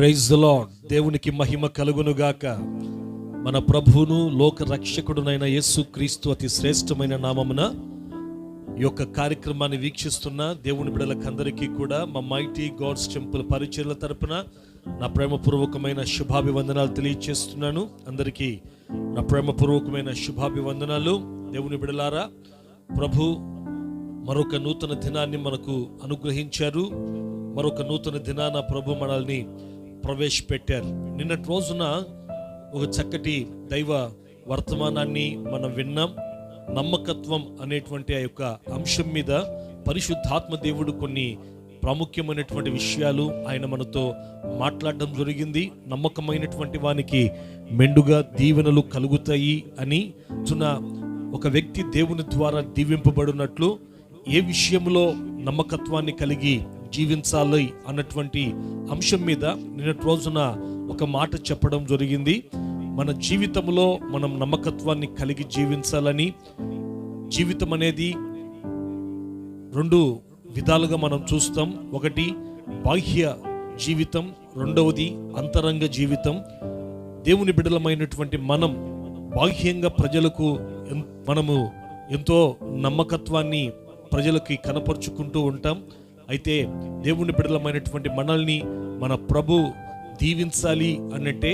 Praise the దేవునికి మహిమ కలుగునుగాక. మన ప్రభువును లోక రక్షకుడునైన యేసు క్రీస్తు అతి శ్రేష్టమైన నామమున ఈ యొక్క కార్యక్రమాన్ని వీక్షిస్తున్న దేవుని బిడలకందరికీ కూడా మా మైటీ గాడ్స్ టెంపుల్ పరిచయల తరపున నా ప్రేమపూర్వకమైన శుభాభివందనాలు తెలియజేస్తున్నాను అందరికీ నా ప్రేమపూర్వకమైన శుభాభివందనాలు. దేవుని బిడలారా ప్రభు మరొక నూతన దినాన్ని మనకు అనుగ్రహించారు. మరొక నూతన దినాన ప్రభు మనల్ని ప్రవేశపెట్టారు. నిన్నటి రోజున ఒక చక్కటి దైవ వర్తమానాన్ని మనం విన్నాం. నమ్మకత్వం అనేటువంటి ఆ యొక్క అంశం మీద పరిశుద్ధాత్మ దేవుడు కొన్ని ప్రాముఖ్యమైనటువంటి విషయాలు ఆయన మనతో మాట్లాడడం జరిగింది. నమ్మకమైనటువంటి వానికి మెండుగా దీవెనలు కలుగుతాయి అని చున్న ఒక వ్యక్తి దేవుని ద్వారా దీవింపబడినట్లు ఏ విషయంలో నమ్మకత్వాన్ని కలిగి జీవించాలి అన్నటువంటి అంశం మీద నిన్నటి రోజున ఒక మాట చెప్పడం జరిగింది. మన జీవితంలో మనం నమ్మకత్వాన్ని కలిగి జీవించాలని జీవితం అనేది రెండు విధాలుగా మనం చూస్తాం. ఒకటి బాహ్య జీవితం రెండవది అంతరంగ జీవితం. దేవుని బిడలమైనటువంటి మనం బాహ్యంగా ప్రజలకు మనము ఎంతో నమ్మకత్వాన్ని ప్రజలకి కనపరుచుకుంటూ ఉంటాం. అయితే దేవుని బిడలమైనటువంటి మనల్ని మన ప్రభు దీవించాలి అనంటే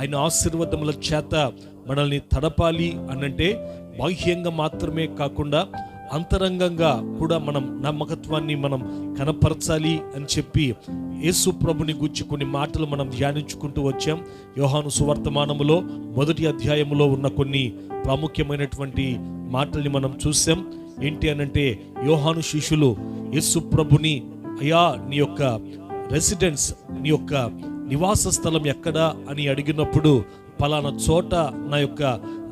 ఆయన ఆశీర్వాదముల చేత మనల్ని తడపాలి అనంటే బాహ్యంగా మాత్రమే కాకుండా అంతరంగంగా కూడా మనం నమ్మకత్వాన్ని మనం కనపరచాలి అని చెప్పి యేసు ప్రభుని గురించి కొన్ని మాటలు మనం ధ్యానించుకుంటూ వచ్చాం. యోహాను సువర్తమానములో మొదటి అధ్యాయములో ఉన్న కొన్ని ప్రాముఖ్యమైనటువంటి మాటల్ని మనం చూసాం. ఏంటి అనంటే యోహాను శిష్యులు యేసు ప్రభుని అయా నీ యొక్క రెసిడెన్స్ నీ యొక్క నివాస స్థలం ఎక్కడా? అని అడిగినప్పుడు పలానా చోట నా యొక్క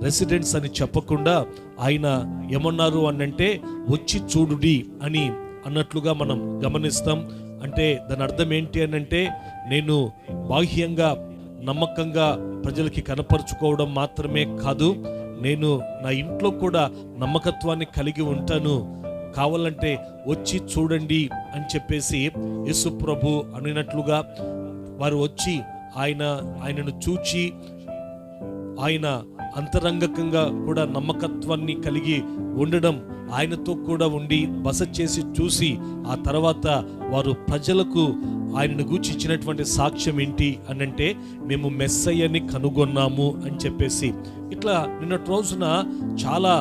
రెసిడెన్స్ అని చెప్పకుండా ఆయన ఏమన్నారు అనంటే వచ్చి చూడుడి అని అన్నట్లుగా మనం గమనిస్తాం. అంటే దాని అర్థం ఏంటి అని అంటే నేను బాహ్యంగా నమ్మకంగా ప్రజలకి కనపరుచుకోవడం మాత్రమే కాదు నేను నా ఇంట్లో కూడా నమ్మకత్వాన్ని కలిగి ఉంటాను. కావాలంటే వచ్చి చూడండి అని చెప్పేసి యేసు ప్రభు అనినట్లుగా వారు వచ్చి ఆయన ఆయనను చూచి ఆయన అంతరంగకంగా కూడా నమ్మకత్వాన్ని కలిగి ఉండడం ఆయనతో కూడా ఉండి బస చేసి చూసి ఆ తర్వాత వారు ప్రజలకు ఆయనను గూర్చి ఇచ్చినటువంటి సాక్ష్యం ఏంటి అని అంటే మేము మెస్సయ్యని కనుగొన్నాము అని చెప్పేసి. ఇట్లా నిన్నటి రోజున చాలా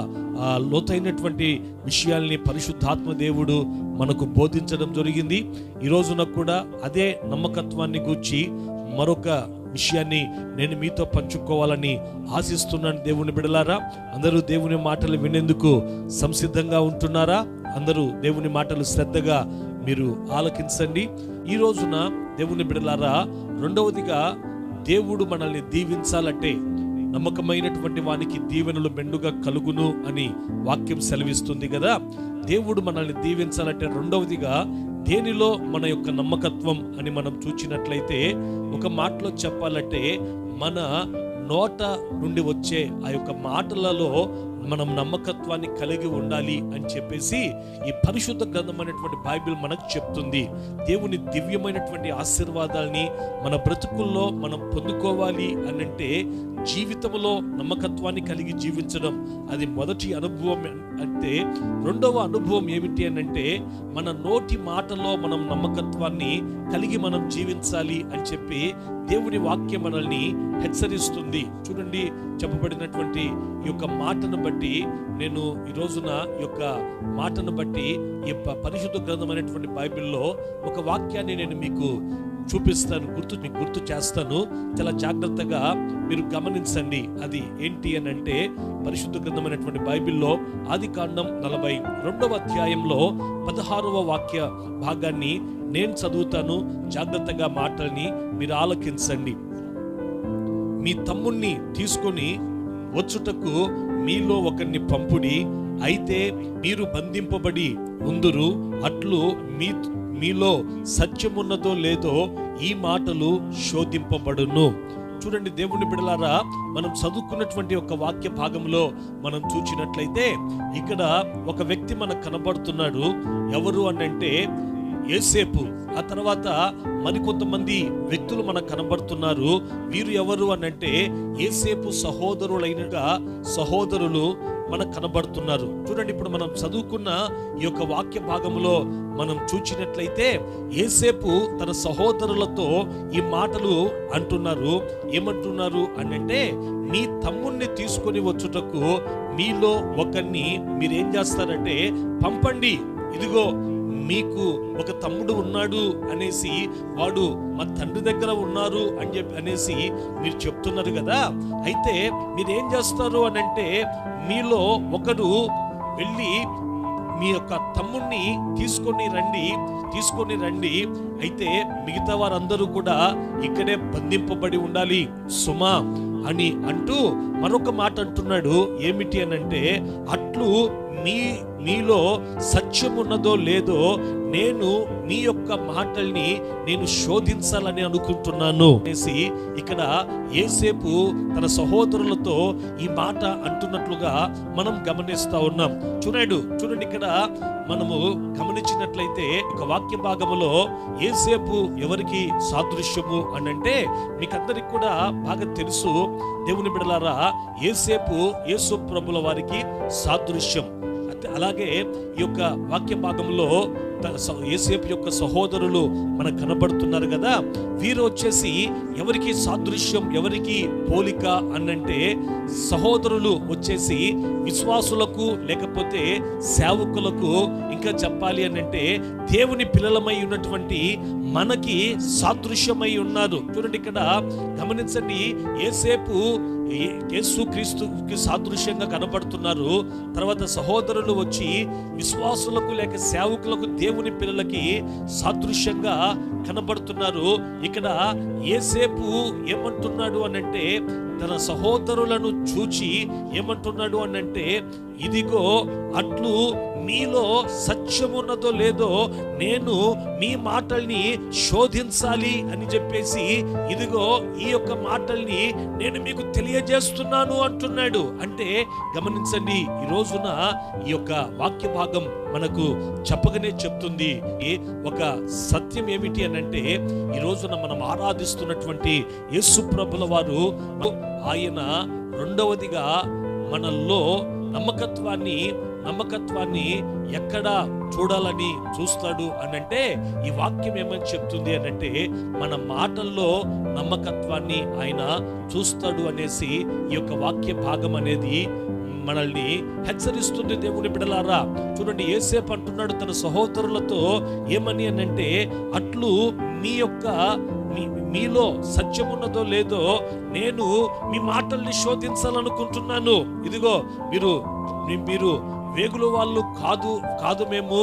లోతైనటువంటి విషయాల్ని పరిశుద్ధాత్మ దేవుడు మనకు బోధించడం జరిగింది. ఈ రోజున కూడా అదే నమ్మకత్వాన్ని గూర్చి మరొక విషయాన్ని నేను మీతో పంచుకోవాలని ఆశిస్తున్నాను దేవుని బిడలారా. అందరూ దేవుని మాటలు వినేందుకు సంసిద్ధంగా ఉంటున్నారా? అందరూ దేవుని మాటలు శ్రద్ధగా మీరు ఆలకించండి. ఈ రోజున దేవుని బిడలారా రెండవదిగా దేవుడు మనల్ని దీవించాలంటే నమ్మకమైనటువంటి వానికి దీవెనలు మెండుగా కలుగును అని వాక్యం సెలవిస్తుంది కదా. దేవుడు మనల్ని దీవించాలంటే రెండవదిగా దేనిలో మన యొక్క నమ్మకత్వం అని మనం చూచినట్లయితే ఒక మాటలో చెప్పాలంటే మన నోట నుండి వచ్చే ఆ యొక్క మాటలలో మనం నమ్మకత్వాన్ని కలిగి ఉండాలి అని చెప్పేసి ఈ పరిశుద్ధ గ్రంథం అనేటువంటి బైబిల్ మనకు చెప్తుంది. దేవుని దివ్యమైనటువంటి ఆశీర్వాదాల్ని మన బ్రతుకుల్లో మనం పొందుకోవాలి అని అంటే జీవితంలో నమ్మకత్వాన్ని కలిగి జీవించడం అది మొదటి అనుభవం అంటే రెండవ అనుభవం ఏమిటి అని అంటే మన నోటి మాటలో మనం నమ్మకత్వాన్ని కలిగి మనం జీవించాలి అని చెప్పి దేవుని వాక్యం మనల్ని హెచ్చరిస్తుంది. చూడండి చెప్పబడినటువంటి ఈ యొక్క మాటను బట్టి నేను ఈ రోజున యొక్క మాటను బట్టి ఈ పరిశుద్ధ గ్రంథం అనేటువంటి బైబిల్లో ఒక వాక్యాన్ని నేను మీకు చూపిస్తాను గుర్తు మీకు గుర్తు చేస్తాను. చాలా జాగ్రత్తగా మీరు గమనించండి. అది ఏంటి అని అంటే పరిశుద్ధ గ్రంథమైనటువంటి బైబిల్లో ఆది కాండం నలభై రెండవ అధ్యాయంలో పదహారవ వాక్య భాగాన్ని నేను చదువుతాను. జాగ్రత్తగా మాటల్ని మీరు ఆలకించండి. మీ తమ్ముణ్ణి తీసుకొని వచ్చుటకు మీలో ఒకరిని పంపుడి అయితే మీరు బంధింపబడి ఉందురు. అట్లు మీ మీలో సత్యమున్నదో లేదో ఈ మాటలు శోధింపబడును. చూడండి దేవుని బిడలారా మనం చదువుకున్నటువంటి ఒక వాక్య భాగంలో మనం చూచినట్లయితే ఇక్కడ ఒక వ్యక్తి మనకు కనబడుతున్నాడు. ఎవరు అని అంటే ఏసేపు ఆ తర్వాత మరికొంతమంది వ్యక్తులు మనకు కనబడుతున్నారు. వీరు ఎవరు అని అంటే ఏసేపు సహోదరులైనగా సహోదరులు మనకు కనబడుతున్నారు. చూడండి ఇప్పుడు మనం చదువుకున్న ఈ యొక్క వాక్య భాగంలో మనం చూచినట్లయితే ఏసేపు తన సహోదరులతో ఈ మాటలు అంటున్నారు. ఏమంటున్నారు అని అంటే మీ తమ్ముణ్ణి తీసుకొని వచ్చుటకు మీలో ఒకరిని మీరేం చేస్తారంటే పంపండి. ఇదిగో మీకు ఒక తమ్ముడు ఉన్నాడు అనేసి వాడు మా తండ్రి దగ్గర ఉన్నారు అని చెప్పి అనేసి మీరు చెప్తున్నారు కదా. అయితే మీరు ఏం చేస్తారు అని అంటే మీలో ఒకడు వెళ్ళి మీ యొక్క తమ్ముణ్ణి తీసుకొని రండి తీసుకొని రండి. అయితే మిగతా వారందరూ కూడా ఇక్కడే బంధింపబడి ఉండాలి సుమా అని అంటూ మరొక మాట అంటున్నాడు. ఏమిటి అనంటే అట్లు మీ మీలో సత్యం ఉన్నదో లేదో నేను మీ యొక్క మాటల్ని నేను శోధించాలని అనుకుంటున్నాను అనేసి ఇక్కడ ఏసేపు తన సహోదరులతో ఈ మాట అంటున్నట్లుగా మనం గమనిస్తా ఉన్నాం. చూడండి చూడండి ఇక్కడ మనము గమనించినట్లయితే ఒక వాక్య భాగములో ఏసేపు ఎవరికి సాదృశ్యము అని అంటే మీకందరికి కూడా బాగా తెలుసు. దేవుని బిడలారా ఏసేపు యేసు ప్రభుల వారికి సాదృశ్యం. అలాగే ఈ యొక్క వాక్య భాగంలో ఏసేపు యొక్క సహోదరులు మనకు కనబడుతున్నారు కదా వీరు వచ్చేసి ఎవరికి సాదృశ్యం ఎవరికి పోలిక అనంటే సహోదరులు వచ్చేసి విశ్వాసులకు లేకపోతే సేవకులకు ఇంకా చెప్పాలి అనంటే దేవుని పిల్లలమై ఉన్నటువంటి మనకి సాదృశ్యమై ఉన్నారు. చూడండి ఇక్కడ గమనించండి ఏసేపు ఏ- యేసు క్రీస్తుకి సాదృశ్యంగా కనబడుతున్నారు. తర్వాత సహోదరులు వచ్చి విశ్వాసులకు లేక సేవకులకు దేవుని పిల్లలకి సాదృశ్యంగా కనబడుతున్నారు. ఇక్కడ ఏసేపు ఏమంటున్నాడు అనంటే తన సహోదరులను చూచి ఏమంటున్నాడు అనంటే ఇదిగో అట్లు మీలో సత్యమున్నదో లేదో నేను మీ మాటల్ని శోధించాలి అని చెప్పేసి ఇదిగో ఈ యొక్క మాటల్ని నేను మీకు తెలియజేస్తున్నాను అంటున్నాడు. అంటే గమనించండి ఈ రోజున ఈ యొక్క వాక్య భాగం మనకు చెప్పగానే చెప్తుంది. ఒక సత్యం ఏమిటి అని అంటే ఈ రోజున మనం ఆరాధిస్తున్నటువంటి యేసు ప్రభుల వారు ఆయన రెండవదిగా మనల్లో నమ్మకత్వాన్ని నమ్మకత్వాన్ని ఎక్కడ చూడాలని చూస్తాడు అనంటే ఈ వాక్యం ఏమని చెప్తుంది అనంటే మన మాటల్లో నమ్మకత్వాన్ని ఆయన చూస్తాడు అనేసి ఈ యొక్క వాక్య భాగం అనేది మనల్ని హెచ్చరిస్తుంది దేవుని బిడలారా. చూడండి ఏసేపు అంటున్నాడు తన సహోదరులతో ఏమని అనంటే అట్లు మీ యొక్క మీ మీలో సత్యం ఉన్నదో లేదో నేను మీ మాటల్ని శోధించాలనుకుంటున్నాను. ఇదిగో మీరు మీరు వేగుల వాళ్ళు కాదు కాదు మేము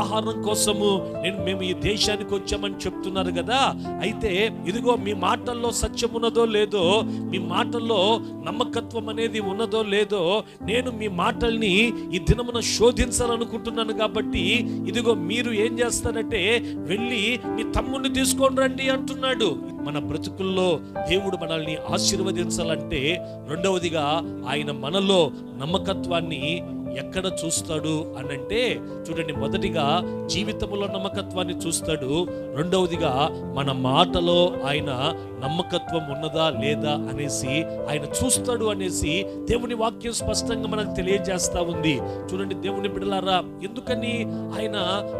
ఆహారం కోసము నేను మేము ఈ దేశానికి వచ్చామని చెప్తున్నారు కదా. అయితే ఇదిగో మీ మాటల్లో సత్యం ఉన్నదో లేదో మీ మాటల్లో నమ్మకత్వం అనేది ఉన్నదో లేదో నేను మీ మాటల్ని ఈ దినమున శోధించాలనుకుంటున్నాను కాబట్టి ఇదిగో మీరు ఏం చేస్తారంటే వెళ్ళి మీ తమ్ముడిని తీసుకొని రండి అంటున్నాడు. మన బ్రతుకుల్లో దేవుడు మనల్ని ఆశీర్వదించాలంటే రెండవదిగా ఆయన మనలో నమ్మకత్వాన్ని ఎక్కడ చూస్తాడు అనంటే చూడండి మొదటిగా జీవితంలో నమ్మకత్వాన్ని చూస్తాడు. రెండవదిగా మన మాటలో ఆయన నమ్మకత్వం ఉన్నదా లేదా అనేసి ఆయన చూస్తాడు అనేసి దేవుని వాక్యం స్పష్టంగా మనకు తెలియజేస్తా ఉంది. చూడండి దేవుని బిడలారా ఎందుకని ఆయన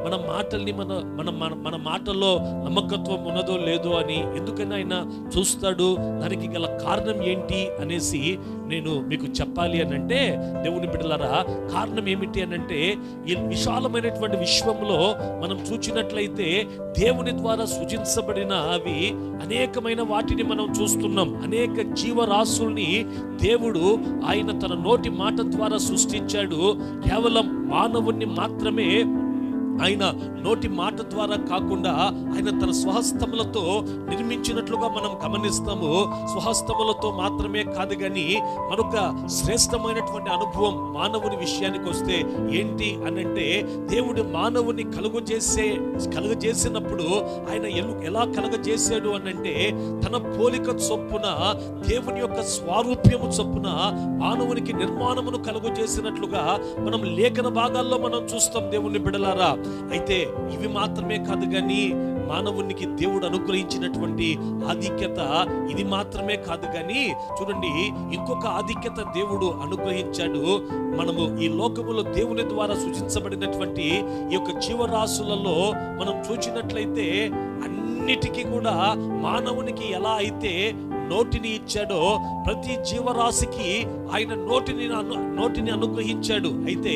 మన మాటల్ని మన మన మన మన మాటల్లో నమ్మకత్వం ఉన్నదో లేదో అని ఎందుకు ఎందుకని ఆయన చూస్తాడు దానికి గల కారణం ఏంటి అనేసి నేను మీకు చెప్పాలి అని అంటే దేవుని బిడ్డలారా కారణం ఏమిటి అని అంటే ఈ విశాలమైనటువంటి విశ్వంలో మనం చూచినట్లయితే దేవుని ద్వారా సృజించబడిన అవి అనేకమైన వాటిని మనం చూస్తున్నాం. అనేక జీవరాశుల్ని దేవుడు ఆయన తన నోటి మాట ద్వారా సృష్టించాడు. కేవలం మానవుణ్ణి మాత్రమే ఆయన నోటి మాట ద్వారా కాకుండా ఆయన తన స్వహస్తములతో నిర్మించినట్లుగా మనం గమనిస్తాము. స్వహస్తములతో మాత్రమే కాదు కానీ మరొక శ్రేష్టమైనటువంటి అనుభవం మానవుని విషయానికి వస్తే ఏంటి అనంటే దేవుడు మానవుని కలుగజేసే కలుగజేసినప్పుడు ఆయన ఎలు- ఎలా అని అనంటే తన పోలిక చొప్పున దేవుని యొక్క స్వారూప్యము చొప్పున మానవునికి నిర్మాణమును కలుగజేసినట్లుగా మనం లేఖన భాగాల్లో మనం చూస్తాం దేవుని బిడలారా. అయితే ఇవి మాత్రమే కాదు కానీ మానవునికి దేవుడు అనుగ్రహించినటువంటి ఆధిక్యత ఇది మాత్రమే కాదు కానీ చూడండి ఇంకొక ఆధిక్యత దేవుడు అనుగ్రహించాడు. మనము ఈ లోకములో దేవుని ద్వారా సృజించబడినటువంటి ఈ యొక్క జీవరాశులలో మనం చూచినట్లయితే అన్నిటికీ కూడా మానవునికి ఎలా అయితే నోటిని ఇచ్చాడో ప్రతి జీవరాశికి ఆయన నోటిని నోటిని అనుగ్రహించాడు. అయితే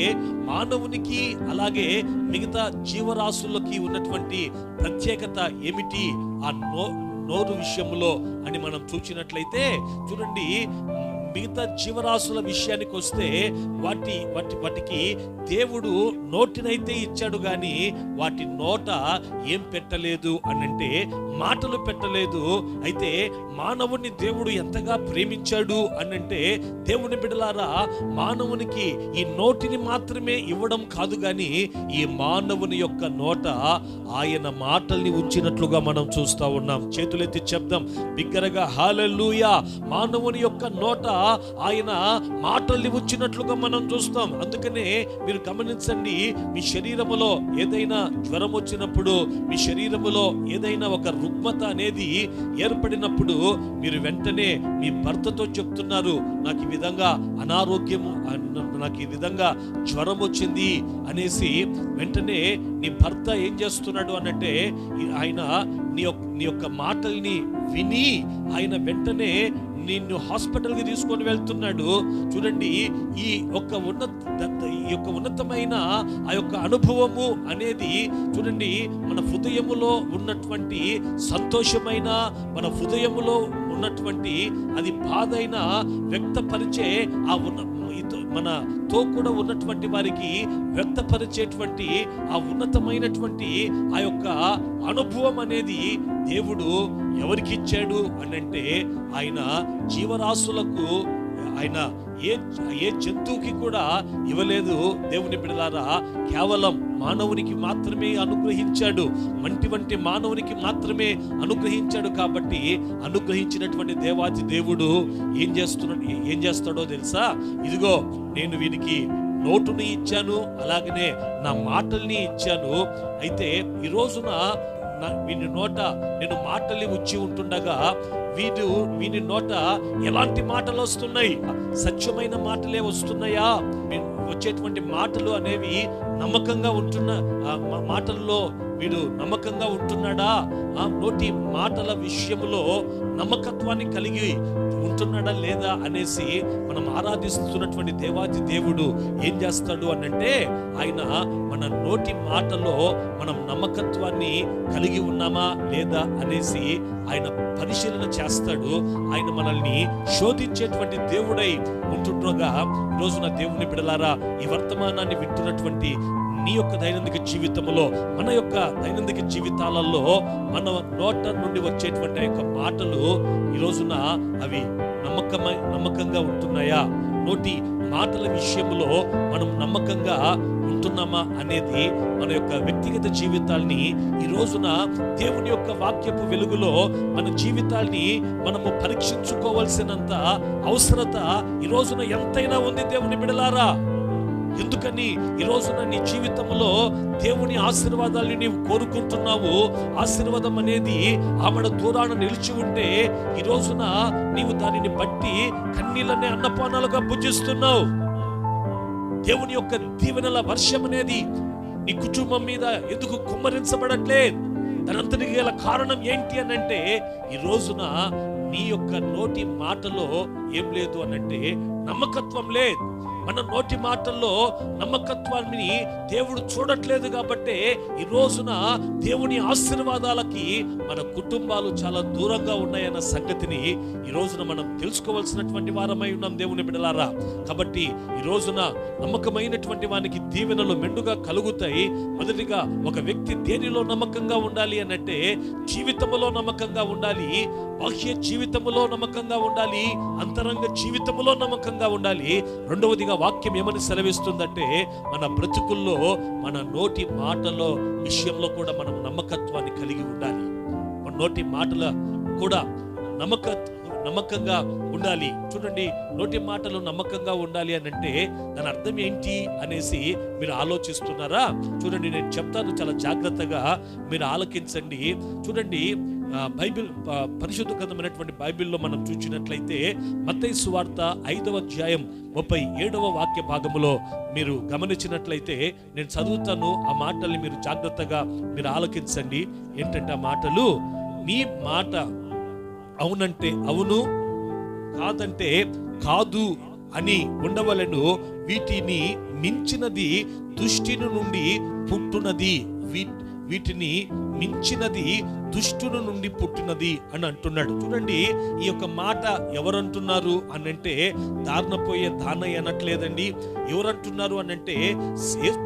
మానవునికి అలాగే మిగతా జీవరాశులకి ఉన్నటువంటి ప్రత్యేకత ఏమిటి? ఆ నో నోరు విషయంలో అని మనం చూసినట్లయితే చూడండి మిగతా జీవరాశుల విషయానికి వస్తే వాటి వాటి వాటికి దేవుడు నోటినైతే ఇచ్చాడు కానీ వాటి నోట ఏం పెట్టలేదు అని అంటే మాటలు పెట్టలేదు. అయితే మానవుని దేవుడు ఎంతగా ప్రేమించాడు అని అంటే దేవుని బిడలారా మానవునికి ఈ నోటిని మాత్రమే ఇవ్వడం కాదు కానీ ఈ మానవుని యొక్క నోట ఆయన మాటల్ని ఉంచినట్లుగా మనం చూస్తా ఉన్నాం. చేతులెత్తి చెప్దాం. బిగ్గరగా హాలూయా మానవుని యొక్క నోట ఆయన మాటల్ని వచ్చినట్లుగా మనం చూస్తాం. అందుకనే మీరు గమనించండి మీ శరీరములో ఏదైనా జ్వరం వచ్చినప్పుడు మీ శరీరములో ఏదైనా ఒక రుగ్మత అనేది ఏర్పడినప్పుడు మీరు వెంటనే మీ భర్తతో చెప్తున్నారు నాకు ఈ విధంగా అనారోగ్యము నాకు ఈ విధంగా జ్వరం వచ్చింది అనేసి వెంటనే నీ భర్త ఏం చేస్తున్నాడు అనంటే ఆయన నీ యొక్క నీ యొక్క మాటల్ని విని ఆయన వెంటనే నిన్ను హాస్పిటల్కి తీసుకొని వెళ్తున్నాడు. చూడండి ఈ యొక్క ఉన్నత ఈ యొక్క ఉన్నతమైన ఆ యొక్క అనుభవము అనేది చూడండి మన హృదయములో ఉన్నటువంటి సంతోషమైన మన హృదయములో ఉన్నటువంటి అది బాధైన వ్యక్తపరిచే ఆ ఉన్న మన మనతో కూడా ఉన్నటువంటి వారికి వ్యక్తపరిచేటువంటి ఆ ఉన్నతమైనటువంటి ఆ యొక్క అనుభవం అనేది దేవుడు ఎవరికి ఇచ్చాడు అని అంటే ఆయన జీవరాశులకు ఆయన ఏ ఏ జంతువుకి కూడా ఇవ్వలేదు దేవుని బిడలారా. కేవలం మానవునికి మాత్రమే అనుగ్రహించాడు. మంటి వంటి మానవునికి మాత్రమే అనుగ్రహించాడు కాబట్టి అనుగ్రహించినటువంటి దేవాది దేవుడు ఏం చేస్తున్నాడు ఏం చేస్తాడో తెలుసా? ఇదిగో నేను వీనికి నోటుని ఇచ్చాను అలాగనే నా మాటల్ని ఇచ్చాను. అయితే ఈ రోజున నా వీని నోట నేను మాటల్ని ఉచ్చి ఉంటుండగా వీడు వీని నోట ఎలాంటి మాటలు వస్తున్నాయి? సత్యమైన మాటలే వస్తున్నాయా? వచ్చేటువంటి మాటలు అనేవి నమ్మకంగా ఉంటున్న ఆ మా- మాటల్లో వీడు నమ్మకంగా ఉంటున్నాడా? ఆ నోటి మాటల విషయంలో నమ్మకత్వాన్ని కలిగి ఉంటున్నాడా లేదా అనేసి మనం ఆరాధిస్తున్నటువంటి దేవాది దేవుడు ఏం చేస్తాడు అనంటే ఆయన మన నోటి మాటలో మనం నమ్మకత్వాన్ని కలిగి ఉన్నామా లేదా అనేసి ఆయన పరిశీలన చేస్తాడు. ఆయన మనల్ని శోధించేటువంటి దేవుడై ఉంటుండగా ఈరోజు రోజున దేవుని బిడలారా ఈ వర్తమానాన్ని వింటున్నటువంటి నీ యొక్క దైనందిక జీవితంలో మన యొక్క దైనందిక జీవితాలలో మన నోట నుండి వచ్చేటువంటి యొక్క మాటలు ఈ రోజున అవి నమ్మకమై నమ్మకంగా ఉంటున్నాయా? నోటి మాటల విషయంలో మనం నమ్మకంగా ఉంటున్నామా అనేది మన యొక్క వ్యక్తిగత జీవితాల్ని ఈ రోజున దేవుని యొక్క వాక్యపు వెలుగులో మన జీవితాల్ని మనము పరీక్షించుకోవాల్సినంత అవసరత ఈ రోజున ఎంతైనా ఉంది దేవుని బిడలారా. ఎందుకని ఈ రోజున నీ జీవితంలో దేవుని ఆశీర్వాదాన్ని నీవు కోరుకుంటున్నావు? ఆశీర్వాదం అనేది ఆమెడ దూరాన నిలిచి ఉంటే ఈ రోజున నీవు దానిని బట్టి కన్నీళ్ళనే అన్నపానాలుగా పూజిస్తున్నావు దేవుని యొక్క దీవెనల వర్షం అనేది నీ కుటుంబం మీద ఎందుకు కుమ్మరించబడట్లే? దానంతటికి గల కారణం ఏంటి అని అంటే ఈ రోజున నీ యొక్క నోటి మాటలో ఏం లేదు అనంటే నమ్మకత్వం లేదు. మన నోటి మాటల్లో నమ్మకత్వాన్ని దేవుడు చూడట్లేదు కాబట్టి ఈ రోజున దేవుని ఆశీర్వాదాలకి మన కుటుంబాలు చాలా దూరంగా ఉన్నాయన్న సంగతిని ఈ రోజున మనం తెలుసుకోవాల్సినటువంటి వారమై ఉన్నాం దేవుని బిడలారా. కాబట్టి ఈ రోజున నమ్మకమైనటువంటి వానికి దీవెనలు మెండుగా కలుగుతాయి. మొదటిగా ఒక వ్యక్తి దేనిలో నమ్మకంగా ఉండాలి అనంటే జీవితంలో నమ్మకంగా ఉండాలి. బాహ్య జీవితములో నమ్మకంగా ఉండాలి. అంతరంగ జీవితములో నమ్మకంగా ఉండాలి. రెండవదిగా వాక్యం ఏమని సెలవిస్తుందంటే మన బ్రతుకుల్లో మన నోటి మాటలో విషయంలో కూడా మనం నమ్మకత్వాన్ని కలిగి ఉండాలి. మన నోటి మాటల కూడా నమ్మక నమ్మకంగా ఉండాలి. చూడండి నోటి మాటలు నమ్మకంగా ఉండాలి అని అంటే దాని అర్థం ఏంటి అనేసి మీరు ఆలోచిస్తున్నారా? చూడండి నేను చెప్తాను చాలా జాగ్రత్తగా మీరు ఆలకించండి. చూడండి బైబిల్ పరిశుద్ధ గ్రంథమైనటువంటి బైబిల్లో మనం చూసినట్లయితే మత్తయి సువార్త ఐదవ అధ్యాయం ముప్పై ఏడవ వాక్య భాగములో మీరు గమనించినట్లయితే నేను చదువుతాను ఆ మాటల్ని మీరు జాగ్రత్తగా మీరు ఆలోకించండి. ఏంటంటే ఆ మాటలు మీ మాట అవునంటే అవును కాదంటే కాదు అని ఉండవలను. వీటిని మించినది దుష్టిని నుండి పుట్టునది. వీ- వీటిని మించినది దుష్టుని నుండి పుట్టినది అని అంటున్నాడు. చూడండి ఈ యొక్క మాట ఎవరంటున్నారు అని అంటే దారినపోయే దానయ్య అనట్లేదండి. ఎవరంటున్నారు అని అంటే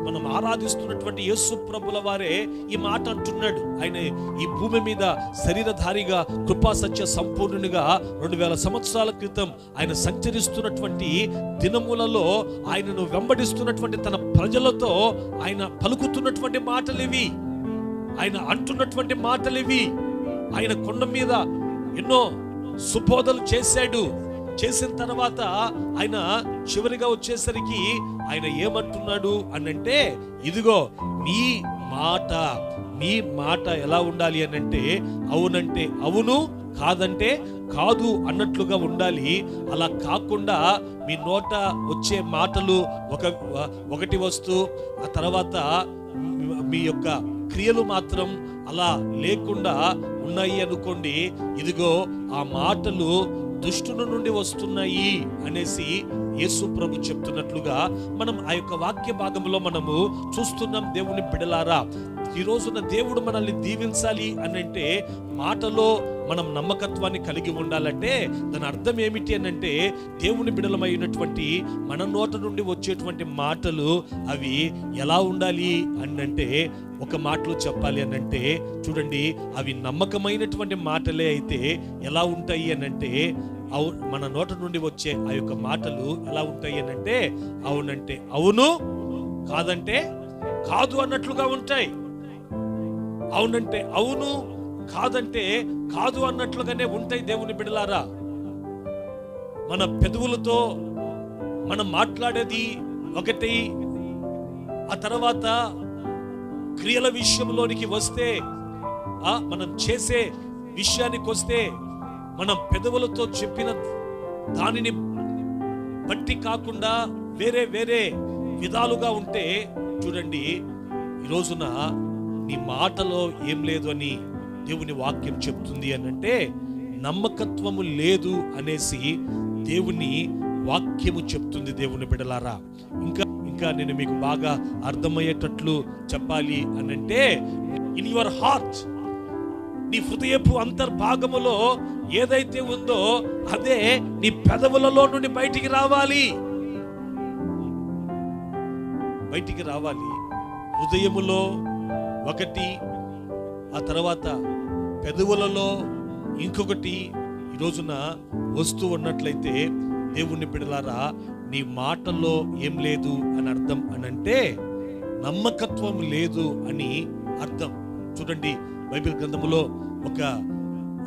మనం ఆరాధిస్తున్నటువంటి యేసు ప్రభుల వారే ఈ మాట అంటున్నాడు. ఆయన ఈ భూమి మీద శరీరధారిగా కృపా సత్య సంపూర్ణునిగా రెండు వేల సంవత్సరాల క్రితం ఆయన సంచరిస్తున్నటువంటి దినములలో ఆయనను వెంబడిస్తున్నటువంటి తన ప్రజలతో ఆయన పలుకుతున్నటువంటి మాటలు ఇవి ఆయన అంటున్నటువంటి మాటలు ఇవి ఆయన కొండ మీద ఎన్నో సుబోధలు చేశాడు. చేసిన తర్వాత ఆయన చివరిగా వచ్చేసరికి ఆయన ఏమంటున్నాడు అనంటే ఇదిగో మీ మాట మీ మాట ఎలా ఉండాలి అని అంటే అవునంటే అవును కాదంటే కాదు అన్నట్లుగా ఉండాలి. అలా కాకుండా మీ నోట వచ్చే మాటలు ఒక ఒకటి వస్తూ ఆ తర్వాత మీ యొక్క క్రియలు మాత్రం అలా లేకుండా ఉన్నాయి అనుకోండి ఇదిగో ఆ మాటలు దుష్టుని నుండి వస్తున్నాయి అనేసి యేసు ప్రభు చెప్తున్నట్లుగా మనం ఆ యొక్క వాక్య భాగంలో మనము చూస్తున్నాం దేవుని బిడలారా. ఈ రోజున దేవుడు మనల్ని దీవించాలి అని అంటే మాటలో మనం నమ్మకత్వాన్ని కలిగి ఉండాలంటే దాని అర్థం ఏమిటి అని అంటే దేవుని బిడలమైనటువంటి మన నోట నుండి వచ్చేటువంటి మాటలు అవి ఎలా ఉండాలి అని అంటే ఒక మాటలో చెప్పాలి అని అంటే చూడండి అవి నమ్మకమైనటువంటి మాటలే అయితే ఎలా ఉంటాయి అని అంటే అవు మన నోట నుండి వచ్చే ఆ యొక్క మాటలు ఎలా ఉంటాయి అని అంటే అవునంటే అవును కాదంటే కాదు అన్నట్లుగా ఉంటాయి. అవునంటే అవును కాదంటే కాదు అన్నట్లుగానే ఉంటాయి దేవుని బిడలారా. మన పెదవులతో మనం మాట్లాడేది ఒకటి ఆ తర్వాత క్రియల విషయంలోనికి వస్తే ఆ మనం చేసే విషయానికి వస్తే మనం పెదవులతో చెప్పిన దానిని బట్టి కాకుండా వేరే వేరే విధాలుగా ఉంటే చూడండి ఈ రోజున నీ మాటలో ఏం లేదు అని దేవుని వాక్యం చెప్తుంది అని అంటే నమ్మకత్వము లేదు అనేసి దేవుని వాక్యము చెప్తుంది దేవుని బిడలారా. ఇంకా ఇంకా నేను మీకు బాగా అర్థమయ్యేటట్లు చెప్పాలి అని అంటే ఇన్ యువర్ హార్ట్ నీ హృదయపు అంతర్భాగములో ఏదైతే ఉందో అదే నీ పెదవులలో నుండి బయటికి రావాలి. బయటికి రావాలి. హృదయములో ఒకటి ఆ తర్వాత పెదవులలో ఇంకొకటి ఈ రోజున వస్తూ ఉన్నట్లయితే దేవుణ్ణి బిడలారా నీ మాటల్లో ఏం లేదు అని అర్థం అని అంటే నమ్మకత్వం లేదు అని అర్థం. చూడండి బైబిల్ గ్రంథములో ఒక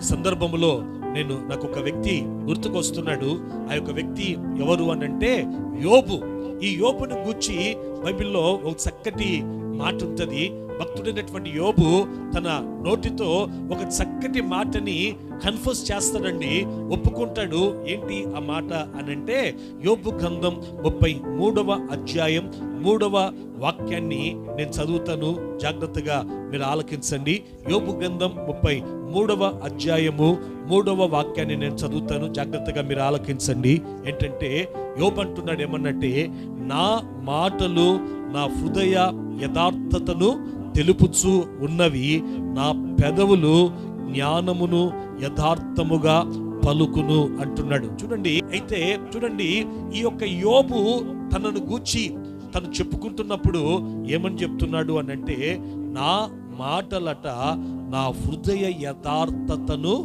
సందర్భములో నేను నాకు ఒక వ్యక్తి గుర్తుకొస్తున్నాడు. ఆ యొక్క వ్యక్తి ఎవరు అని అంటే యోబు. ఈ యోబును గూర్చి బైబిల్లో ఒక చక్కటి మాట ఉంటుంది. భక్తుడైనటువంటి యోబు తన నోటితో ఒక చక్కటి మాటని కన్ఫ్యూజ్ చేస్తాడండి. ఒప్పుకుంటాడు. ఏంటి ఆ మాట అని అంటే యోబు గ్రంథం ముప్పై మూడవ అధ్యాయం మూడవ వాక్యాన్ని నేను చదువుతాను. జాగ్రత్తగా మీరు ఆలకించండి. యోబు గ్రంథం ముప్పై మూడవ అధ్యాయము మూడవ వాక్యాన్ని నేను చదువుతాను. జాగ్రత్తగా మీరు ఆలకించండి. ఏంటంటే యోబు అంటున్నాడు ఏమన్నట్టే నా మాటలు నా హృదయ యథార్థతను తెలుపుచు ఉన్నవి నా పెదవులు జ్ఞానమును యథార్థముగా పలుకును అంటున్నాడు. చూడండి అయితే చూడండి ఈ యొక్క యోబు తనను గూర్చి తను చెప్పుకుంటున్నప్పుడు ఏమని చెప్తున్నాడు అని అంటే నా మాటలట నా హృదయ యథార్థతను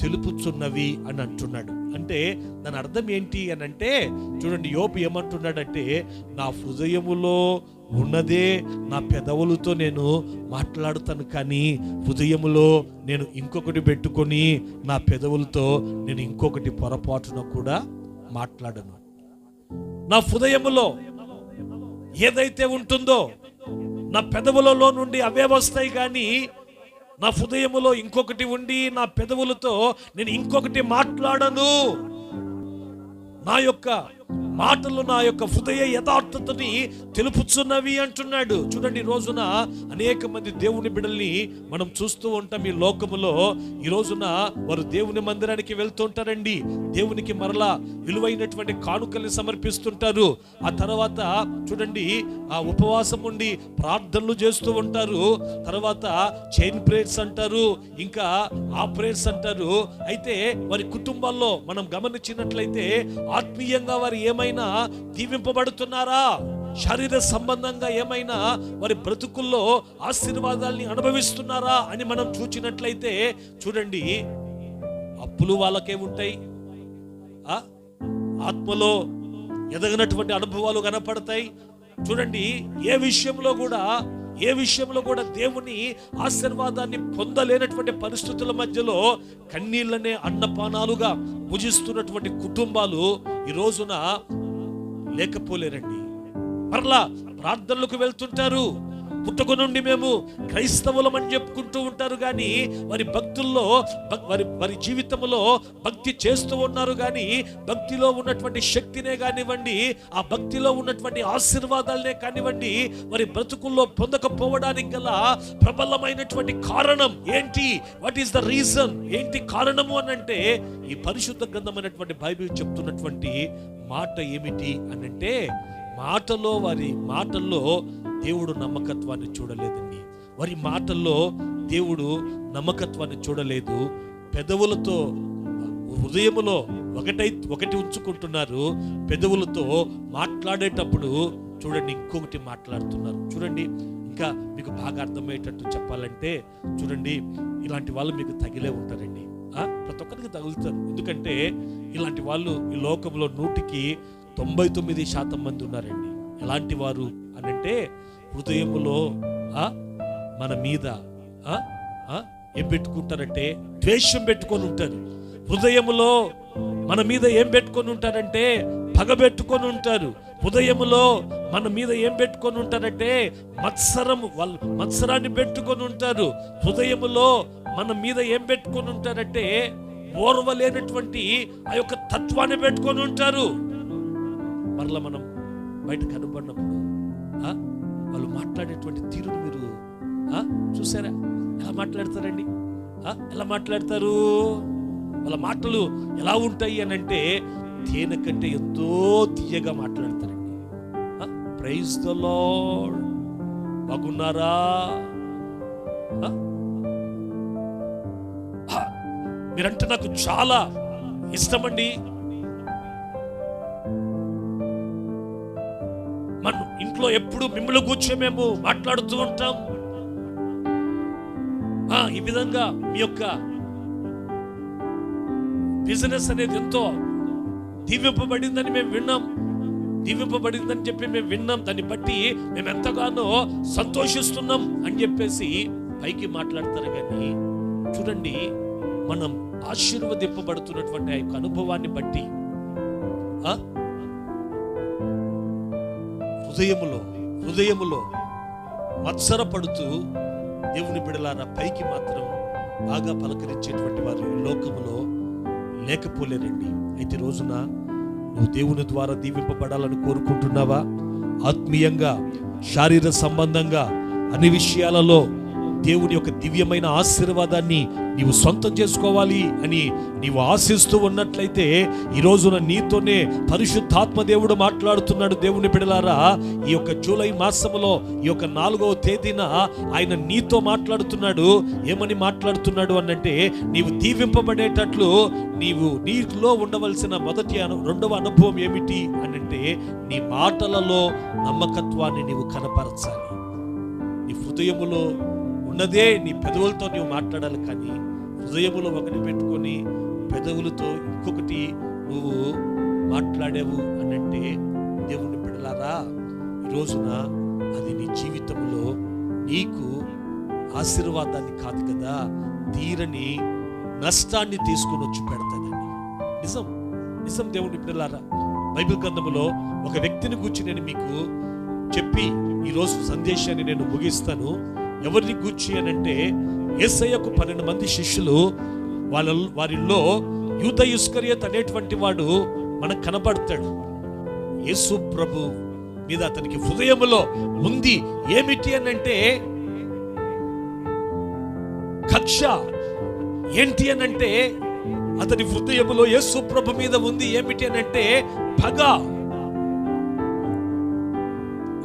తెలుపుచున్నవి అని అంటున్నాడు. అంటే దాని అర్థం ఏంటి అని అంటే చూడండి యోపు ఏమంటున్నాడంటే నా హృదయములో ఉన్నదే నా పెదవులతో నేను మాట్లాడుతాను కానీ హృదయములో నేను ఇంకొకటి పెట్టుకొని నా పెదవులతో నేను ఇంకొకటి పొరపాటున కూడా మాట్లాడను. నా హృదయములో ఏదైతే ఉంటుందో నా పెదవులలో నుండి అవే వస్తాయి కానీ నా హృదయములో ఇంకొకటి ఉండి నా పెదవులతో నేను ఇంకొకటి మాట్లాడను. నా యొక్క మాటలు నా యొక్క హృదయ యథార్థతని తెలుపుచున్నవి అంటున్నాడు. చూడండి రోజున అనేక మంది దేవుని బిడల్ని మనం చూస్తూ ఉంటాం ఈ లోకములో. ఈ రోజున వారు దేవుని మందిరానికి వెళ్తుంటారండి దేవునికి మరలా విలువైనటువంటి కానుకల్ని సమర్పిస్తుంటారు. ఆ తర్వాత చూడండి ఆ ఉపవాసం ఉండి ప్రార్థనలు చేస్తూ ఉంటారు. తర్వాత చైన్ ప్రేయర్స్ అంటారు ఇంకా ఆ ప్రేయర్స్ అంటారు. అయితే వారి కుటుంబాల్లో మనం గమనించినట్లయితే ఆత్మీయంగా వారు ఏమైనా దీవింపబడుతున్నారా? శారీర సంబంధంగా ఏమైనా వారి బ్రతుకుల్లో ఆశీర్వాదాల్ని అనుభవిస్తున్నారా అని మనం చూచినట్లయితే చూడండి అప్పులు వాళ్ళకే ఉంటాయి. ఆత్మలో ఎదగనటువంటి అనుభవాలు కనపడతాయి. చూడండి ఏ విషయంలో కూడా ఏ విషయంలో కూడా దేవుని ఆశీర్వాదాన్ని పొందలేనటువంటి పరిస్థితుల మధ్యలో కన్నీళ్ళనే అన్నపానాలుగా భుజిస్తున్నటువంటి కుటుంబాలు ఈ రోజున లేకపోలేరండి. మరలా ప్రార్థనలకు వెళ్తుంటారు. పుట్టుక నుండి మేము క్రైస్తవులం అని చెప్పుకుంటూ ఉంటారు కానీ వారి భక్తుల్లో వారి వారి జీవితంలో భక్తి చేస్తూ ఉన్నారు కానీ భక్తిలో ఉన్నటువంటి శక్తినే కానివ్వండి ఆ భక్తిలో ఉన్నటువంటి ఆశీర్వాదాలనే కానివ్వండి వారి బ్రతుకుల్లో పొందకపోవడానికి గల ప్రబలమైనటువంటి కారణం ఏంటి? వాట్ ఈస్ ద రీజన్ ఏంటి కారణము అని అంటే ఈ పరిశుద్ధ గ్రంథమైనటువంటి బైబిల్ చెప్తున్నటువంటి మాట ఏమిటి అని అంటే మాటలో వారి మాటల్లో దేవుడు నమ్మకత్వాన్ని చూడలేదండి. వారి మాటల్లో దేవుడు నమ్మకత్వాన్ని చూడలేదు. పెదవులతో హృదయములో ఒకటై ఒకటి ఉంచుకుంటున్నారు. పెదవులతో మాట్లాడేటప్పుడు చూడండి ఇంకొకటి మాట్లాడుతున్నారు. చూడండి ఇంకా మీకు బాగా అర్థమయ్యేటట్టు చెప్పాలంటే చూడండి ఇలాంటి వాళ్ళు మీకు తగిలే ఉంటారండి. ప్రతి ఒక్కరికి తగులుతారు. ఎందుకంటే ఇలాంటి వాళ్ళు ఈ లోకంలో నూటికి తొంభై తొమ్మిది శాతం మంది ఉన్నారండి. ఎలాంటి వారు అని అంటే హృదయములో మన మీద ఏం పెట్టుకుంటారంటే ద్వేషం పెట్టుకొని ఉంటారు. హృదయములో మన మీద ఏం పెట్టుకొని ఉంటారంటే పగ పెట్టుకొని ఉంటారు. హృదయములో మన మీద ఏం పెట్టుకొని ఉంటారంటే మత్సరం వాళ్ళు మత్సరాన్ని పెట్టుకొని ఉంటారు. హృదయములో మన మీద ఏం పెట్టుకొని ఉంటారంటే ఓర్వలేనటువంటి ఆ యొక్క తత్వాన్ని పెట్టుకొని ఉంటారు. మరలా మనం బయట కనబడినప్పుడు వాళ్ళు మాట్లాడేటువంటి తీరును మీరు చూసారా ఎలా మాట్లాడతారండి? ఎలా మాట్లాడతారు? వాళ్ళ మాటలు ఎలా ఉంటాయి అని అంటే తేనె కంటే ఎంతో తీయగా మాట్లాడతారండి. ప్రైజ్ ద లాడ్ బాగున్నారా? మీరంటే నాకు చాలా ఇష్టమండి. ఇంట్లో ఎప్పుడు మిమ్మల్ని కూర్చో మేము మాట్లాడుతూ ఉంటాం. ఆ, ఈ విధంగా మీ యొక్క బిజినెస్ అనేది ఎంతో దీవింపబడిందని మేము విన్నాం. దీవింపబడిందని చెప్పి మేము విన్నాం. దాన్ని బట్టి మేము ఎంతగానో సంతోషిస్తున్నాం అని చెప్పేసి పైకి మాట్లాడతారు కానీ చూడండి మనం ఆశీర్వదింపబడుతున్నటువంటి ఆ యొక్క అనుభవాన్ని బట్టి ఆ? హృదయములో హృదయములో మత్సరపడుతూ దేవుని బిడలారా పైకి మాత్రం బాగా పలకరించేటువంటి వారు ఈ లోకములో లేకపోలేరండి. అయితే రోజున నువ్వు దేవుని ద్వారా దీవింపబడాలని కోరుకుంటున్నావా? ఆత్మీయంగా శారీర సంబంధంగా అన్ని విషయాలలో దేవుని యొక్క దివ్యమైన ఆశీర్వాదాన్ని నీవు సొంతం చేసుకోవాలి అని నీవు ఆశిస్తూ ఉన్నట్లయితే ఈ రోజున నీతోనే పరిశుద్ధాత్మ దేవుడు మాట్లాడుతున్నాడు దేవుని బిడలారా. ఈ యొక్క జూలై మాసములో ఈ యొక్క నాలుగవ తేదీన ఆయన నీతో మాట్లాడుతున్నాడు. ఏమని మాట్లాడుతున్నాడు అనంటే నీవు దీవింపబడేటట్లు నీవు నీలో ఉండవలసిన మొదటి అను రెండవ అనుభవం ఏమిటి అనంటే నీ మాటలలో నమ్మకత్వాన్ని నీవు కనపరచాలి. నీ హృదయములో ఉన్నదే నీ పెదవులతో నీవు మాట్లాడాలి కానీ హృదయములో ఒకటి పెట్టుకొని పెదవులతో ఇంకొకటి నువ్వు మాట్లాడావు అనంటే దేవుని బిడలారా ఈ రోజున అది నీ జీవితంలో నీకు ఆశీర్వాదాన్ని కాదు కదా తీరని నష్టాన్ని తీసుకొని వచ్చి పెడతానండి నిజం నిజం దేవుని బిడ్డలారా బైబిల్ గ్రంథంలో ఒక వ్యక్తిని గూర్చి నేను మీకు చెప్పి ఈరోజు సందేశాన్ని నేను ముగిస్తాను. ఎవరిని గూర్చి అని అంటే ఏసయ్యకు పన్నెండు మంది శిష్యులు వాళ్ళ వారిలో యూత యుస్కరియత్ అనేటువంటి వాడు మనకు కనపడతాడు. యేసు ప్రభు మీద అతనికి హృదయములో ఉంది ఏమిటి అని అంటే కక్ష. ఏంటి అని అంటే అతని హృదయములో యేసు ప్రభు మీద ఉంది ఏమిటి అని అంటే పగ.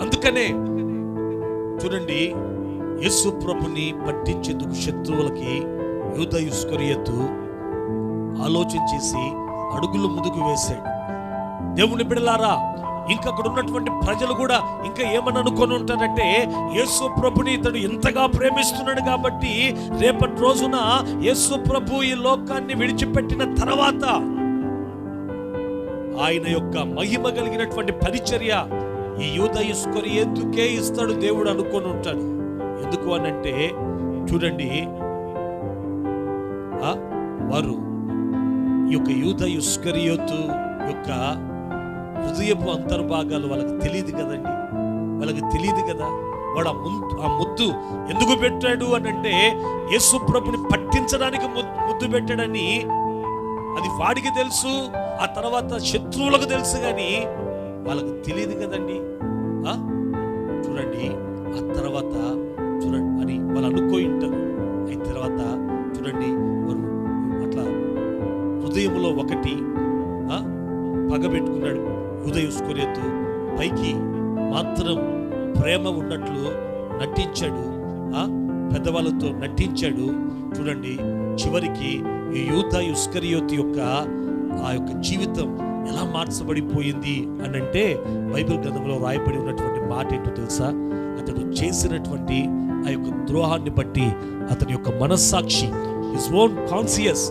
అందుకనే చూడండి యేసు ప్రభుని పట్టించేందుకు శత్రువులకి యూద యుస్కరియత్తు ఆలోచన చేసి అడుగులు ముందుకు వేశాడు. దేవుని బిడలారా ఇంకా అక్కడ ఉన్నటువంటి ప్రజలు కూడా ఇంకా ఏమని అనుకొని ఉంటారంటే యేసు ప్రభుని ఇతడు ఇంతగా ప్రేమిస్తున్నాడు కాబట్టి రేపటి రోజున యేసు ప్రభు ఈ లోకాన్ని విడిచిపెట్టిన తర్వాత ఆయన యొక్క మహిమ కలిగినటువంటి పరిచర్య ఈ యూద ఇసుకొని ఎందుకే ఇస్తాడు దేవుడు అనుకొని ఉంటాడు. ఎందుకు అనంటే చూడండి. ఆ, వారు ఈ యొక్క యూద యుస్కరియోతు యొక్క హృదయపు అంతర్భాగాలు వాళ్ళకి తెలియదు కదండి. వాళ్ళకి తెలియదు కదా. వాడు ఆ ముందు ఆ ముద్దు ఎందుకు పెట్టాడు అని అంటే యేసు ప్రభుని పట్టించడానికి ముద్దు ముద్దు పెట్టాడని అది వాడికి తెలుసు ఆ తర్వాత శత్రువులకు తెలుసు కానీ వాళ్ళకి తెలియదు కదండి. ఆ? చూడండి. ఆ తర్వాత వాళ్ళు అనుకోయి ఉంటారు. అయిన తర్వాత చూడండి అట్లా హృదయంలో ఒకటి పగబెట్టుకున్నాడు పగ హృదయ పైకి మాత్రం ప్రేమ ఉన్నట్లు నటించాడు పెద్దవాళ్ళతో నటించాడు. చూడండి చివరికి ఈ యూత యుస్కరియోత్ యొక్క ఆ యొక్క జీవితం ఎలా మార్చబడిపోయింది అని అంటే బైబిల్ గ్రంథంలో రాయబడి ఉన్నటువంటి మాట ఏంటో తెలుసా? అతడు చేసినటువంటి ఆ యొక్క ద్రోహాన్ని బట్టి అతని యొక్క మనస్సాక్షి హిస్ ఓన్ కాన్సియస్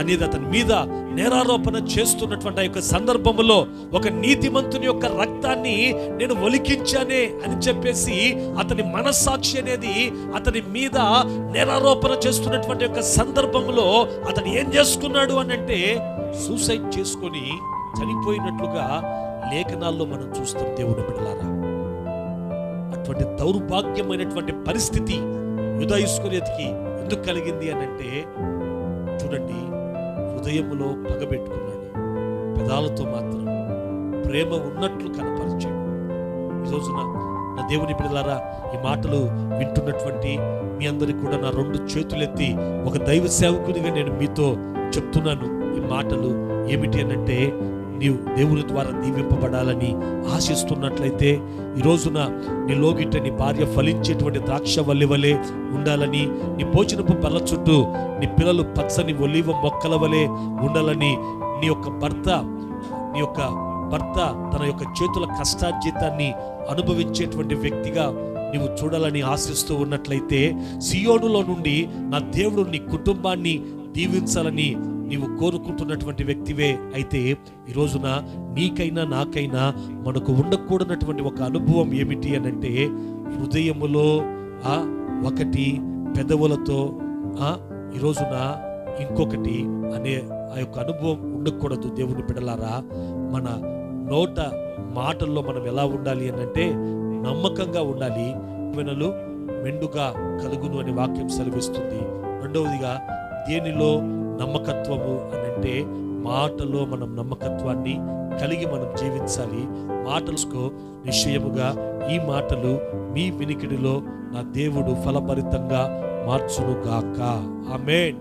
అనేది అతని మీద నేరారోపణ చేస్తున్నటువంటి ఆ యొక్క సందర్భంలో ఒక నీతిమంతుని యొక్క రక్తాన్ని నేను ఒలికించానే అని చెప్పేసి అతని మనస్సాక్షి అనేది అతని మీద నేరారోపణ చేస్తున్నటువంటి యొక్క సందర్భంలో అతను ఏం చేసుకున్నాడు అని అంటే సూసైడ్ చేసుకొని చనిపోయినట్లుగా లేఖనాల్లో మనం చూస్తాం దేవుని బిడ్డలారా. అటువంటి దౌర్భాగ్యమైనటువంటి పరిస్థితి యుధాయుస్కర్యతకి ఎందుకు కలిగింది అని అంటే చూడండి హృదయములో పగబెట్టుకున్నాడు పెదాలతో మాత్రం ప్రేమ ఉన్నట్లు కనపరిచాడు. ఈ నా దేవుని పిల్లలారా ఈ మాటలు వింటున్నటువంటి మీ అందరికి కూడా నా రెండు చేతులెత్తి ఒక దైవ సేవకునిగా నేను మీతో చెప్తున్నాను. ఈ మాటలు ఏమిటి అనంటే నీవు దేవుని ద్వారా దీవింపబడాలని ఆశిస్తున్నట్లయితే ఈ రోజున నీ లోగిట నీ భార్య ఫలించేటువంటి ద్రాక్ష వల్లి వలె ఉండాలని నీ భోజనపు బల్ల చుట్టూ నీ పిల్లలు పచ్చని ఒలివ మొక్కల వలె ఉండాలని నీ యొక్క భర్త నీ యొక్క భర్త తన యొక్క చేతుల కష్టార్జితాన్ని అనుభవించేటువంటి వ్యక్తిగా నీవు చూడాలని ఆశిస్తూ ఉన్నట్లయితే సియోనులో నుండి నా దేవుడు నీ కుటుంబాన్ని దీవించాలని నీవు కోరుకుంటున్నటువంటి వ్యక్తివే అయితే ఈ రోజున నీకైనా నాకైనా మనకు ఉండకూడనటువంటి ఒక అనుభవం ఏమిటి అని అంటే హృదయములో ఆ ఒకటి పెదవులతో ఆ ఈ రోజున ఇంకొకటి అనే ఆ యొక్క అనుభవం ఉండకూడదు దేవుని బిడలారా. మన నోట మాటల్లో మనం ఎలా ఉండాలి అని అంటే నమ్మకంగా ఉండాలి. వెనలు మెండుగా కలుగును అనే వాక్యం సెలవిస్తుంది. రెండవదిగా దేనిలో నమ్మకత్వము అని అంటే మాటలో మనం నమ్మకత్వాన్ని కలిగి మనం జీవించాలి. మాటలుకో నిశ్చయముగా ఈ మాటలు మీ వినికిడిలో నా దేవుడు ఫలభరితంగా మార్చును గాక ఆమేన్.